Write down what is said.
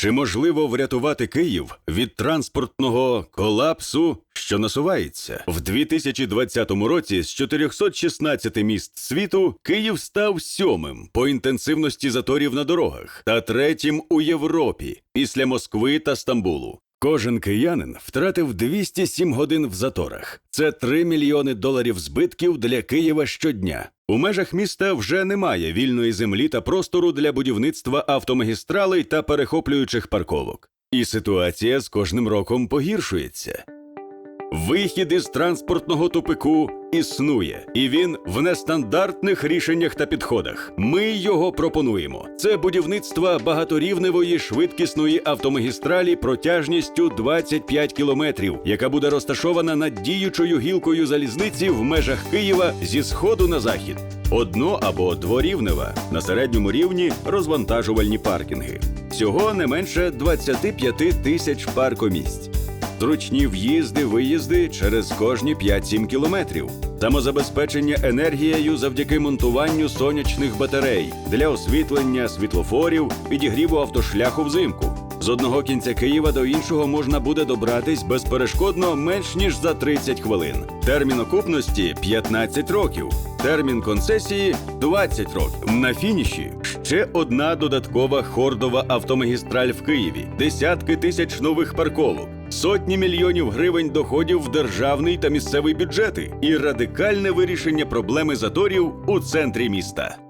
Чи можливо врятувати Київ від транспортного колапсу, що насувається? В 2020 році з 416 міст світу Київ став сьомим по інтенсивності заторів на дорогах та третім у Європі після Москви та Стамбулу. Кожен киянин втратив 207 годин в заторах. Це 3 мільйони доларів збитків для Києва щодня. У межах міста вже немає вільної землі та простору для будівництва автомагістралей та перехоплюючих парковок. І ситуація з кожним роком погіршується. Вихід із транспортного тупику існує, і він в нестандартних рішеннях та підходах. Ми його пропонуємо. Це будівництво багаторівневої швидкісної автомагістралі протяжністю 25 кілометрів, яка буде розташована над діючою гілкою залізниці в межах Києва зі сходу на захід. Одно або дворівнева на середньому рівні розвантажувальні паркінги. Всього не менше 25 тисяч паркомісць. Зручні в'їзди, виїзди через кожні 5-7 кілометрів. Самозабезпечення енергією завдяки монтуванню сонячних батарей для освітлення світлофорів, підігріву автошляху взимку. З одного кінця Києва до іншого можна буде добратись безперешкодно менш ніж за 30 хвилин. Термін окупності 15 років. Термін концесії 20 років. На фініші ще одна додаткова хордова автомагістраль в Києві, десятки тисяч нових парковок. Сотні мільйонів гривень доходів в державний та місцевий бюджети і радикальне вирішення проблеми заторів у центрі міста.